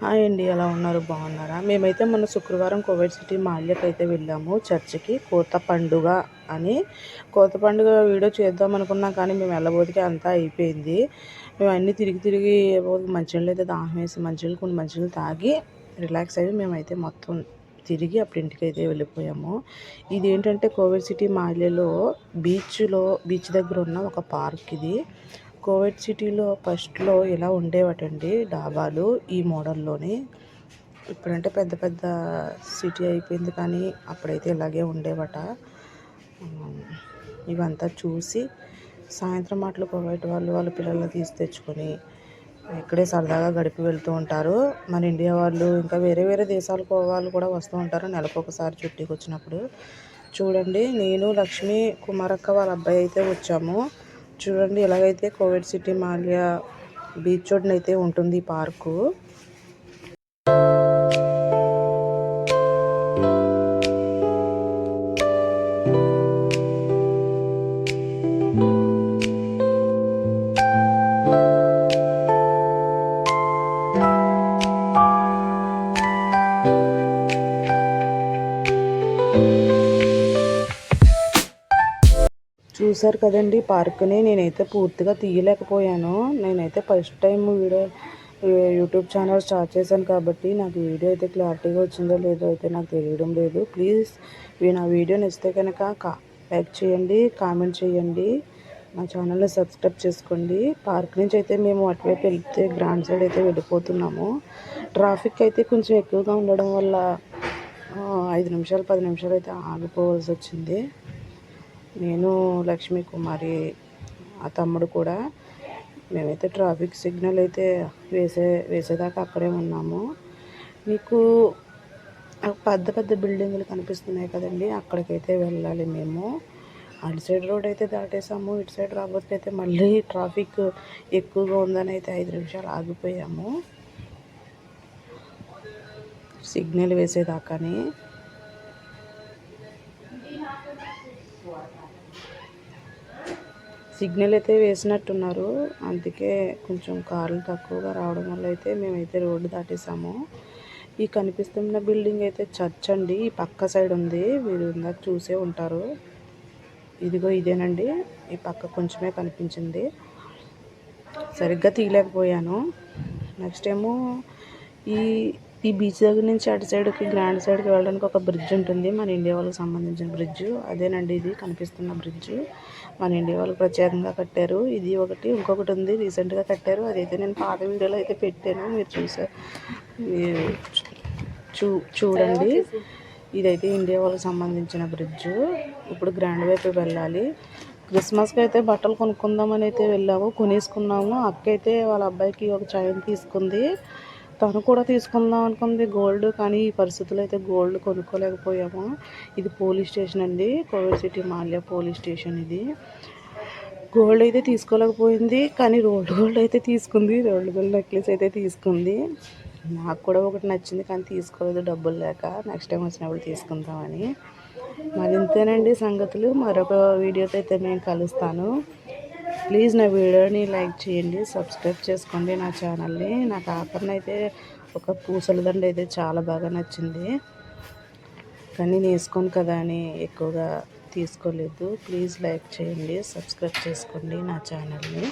Hi అండి ఎలా ఉన్నారు? బాగున్నారా? మేమైతే మొన్న శుక్రవారం కోవిడ్ సిటీ మాల్యకి అయితే వెళ్ళాము చర్చికి. కోత పండుగ అని. కోత పండుగ వీడియో చేద్దాం అనుకున్నాం కానీ మేము వెళ్ళబోతుకే అంతా అయిపోయింది. మేము అన్నీ తిరిగి తిరిగి మంచినీళ్ళు అయితే దాహం వేసి మంచినీళ్ళు కొన్ని మంచినీళ్ళు తాగి రిలాక్స్ అయ్యి మేమైతే మొత్తం తిరిగి అప్పుడు ఇంటికి అయితే వెళ్ళిపోయాము. ఇది ఏంటంటే కోవిడ్ సిటీ మాల్యలో బీచ్లో బీచ్ దగ్గర ఉన్న ఒక పార్క్ ఇది. కోవిడ్ సిటీలో ఫస్ట్లో ఇలా ఉండేవటండి డాబాలు ఈ మోడల్లోని. ఇప్పుడంటే పెద్ద పెద్ద సిటీ అయిపోయింది కానీ అప్పుడైతే ఇలాగే ఉండేవట. ఇవంతా చూసి సాయంత్రం మాటలు కోవిడ్ వాళ్ళు వాళ్ళ పిల్లల్ని తీసి తెచ్చుకొని ఇక్కడే సరదాగా గడిపి వెళ్తూ ఉంటారు. మన ఇండియా వాళ్ళు ఇంకా వేరే వేరే దేశాలకు వాళ్ళు కూడా వస్తూ ఉంటారు నెలకు ఒకసారి చుట్టీకి వచ్చినప్పుడు. చూడండి నేను లక్ష్మి కుమారక్క వాళ్ళ అబ్బాయి అయితే వచ్చాము. చూడండి ఎలాగైతే కోవిడ్ సిటీ మాల్యా బీచ్ అయితే ఉంటుంది పార్కు. చూసారు కదండి పార్క్ని. నేనైతే పూర్తిగా తీయలేకపోయాను. నేనైతే first time video YouTube channel start చేశాను కాబట్టి నాకు వీడియో అయితే క్లారిటీగా వచ్చిందో లేదో అయితే నాకు తెలియడం లేదు. ప్లీజ్ నా వీడియో నచ్చితే కనుక లైక్ చేయండి కామెంట్ చేయండి నా ఛానల్ని సబ్స్క్రైబ్ చేసుకోండి. పార్క్ నుంచి అయితే మేము అటువైపు వెళ్తే గ్రాండ్ సైడ్ అయితే వెళ్ళిపోతున్నాము. ట్రాఫిక్ అయితే కొంచెం ఎక్కువగా ఉండడం వల్ల ఐదు నిమిషాలు పది నిమిషాలు అయితే ఆగిపోవాల్సి వచ్చింది. నేను లక్ష్మీ కుమారి ఆ తమ్ముడు కూడా. మేమైతే ట్రాఫిక్ సిగ్నల్ అయితే వేసే వేసేదాకా అక్కడే ఉన్నాము. మీకు పెద్ద పెద్ద బిల్డింగులు కనిపిస్తున్నాయి కదండి. అక్కడికైతే వెళ్ళాలి మేము. అటు సైడ్ రోడ్ అయితే దాటేసాము ఇటు సైడ్ రాబోతే అయితే మళ్ళీ ట్రాఫిక్ ఎక్కువగా ఉందని అయితే ఐదు నిమిషాలు ఆగిపోయాము. సిగ్నల్ వేసేదాకాని. సిగ్నల్ అయితే వేసినట్టున్నారు. అందుకే కొంచెం కార్లు తక్కువగా రావడం వల్ల అయితే మేమైతే రోడ్డు దాటేసాము. ఈ కనిపిస్తున్న బిల్డింగ్ అయితే చర్చ్ అండి. ఈ పక్క సైడ్ ఉంది. మీరు ఇందాక చూసే ఉంటారు. ఇదిగో ఇదేనండి. ఈ పక్క కొంచెమే కనిపించింది. సరిగ్గా తీయలేకపోయాను. నెక్స్ట్ ఏమో ఈ ఈ బీచ్ దగ్గర నుంచి అటు సైడ్కి గ్రాండ్ సైడ్కి వెళ్ళడానికి ఒక బ్రిడ్జ్ ఉంటుంది. మన ఇండియా వాళ్ళకి సంబంధించిన బ్రిడ్జ్. అదేనండి ఇది కనిపిస్తున్న బ్రిడ్జ్. మన ఇండియా వాళ్ళు ప్రత్యేకంగా కట్టారు. ఇది ఒకటి ఇంకొకటి ఉంది రీసెంట్గా కట్టారు. అదైతే నేను పాత వీడియోలో అయితే పెట్టాను. మీరు చూసారు చూ చూడండి. ఇదైతే ఇండియా వాళ్ళకి సంబంధించిన బ్రిడ్జ్. ఇప్పుడు గ్రాండ్ వైపు వెళ్ళాలి. క్రిస్మస్కి అయితే బట్టలు కొనుక్కుందామని అయితే వెళ్ళాము కొనేసుకున్నాము. అక్క అయితే వాళ్ళ అబ్బాయికి ఒక చైన్ తీసుకుంది. తను కూడా తీసుకుందాం అనుకుంది. గోల్డ్ కానీ ఈ పరిస్థితుల్లో అయితే గోల్డ్ కొనుక్కోలేకపోయాము. ఇది పోలీస్ స్టేషన్ అండి. కోవిడ్ సిటీ మాల్యా పోలీస్ స్టేషన్ ఇది. గోల్డ్ అయితే తీసుకోలేకపోయింది. కానీ రోల్డ్ గోల్డ్ అయితే తీసుకుంది. రోల్డ్ గోల్డ్ నెక్లెస్ అయితే తీసుకుంది. నాకు కూడా ఒకటి నచ్చింది కానీ తీసుకోలేదు డబ్బులు లేక. నెక్స్ట్ టైం వచ్చినప్పుడు తీసుకుందామని. మరి ఇంతేనండి సంగతులు. మరొక వీడియోతో అయితే నేను కలుస్తాను. ప్లీజ్ నా వీడియోని లైక్ చేయండి సబ్స్క్రైబ్ చేసుకోండి నా ఛానల్ని. నాకు ఆఫర్ని అయితే ఒక పూసల దండ అయితే చాలా బాగా నచ్చింది. కానీ వేసుకోను కదా అని ఎక్కువగా తీసుకోలేదు. ప్లీజ్ లైక్ చేయండి సబ్స్క్రైబ్ చేసుకోండి నా ఛానల్ని.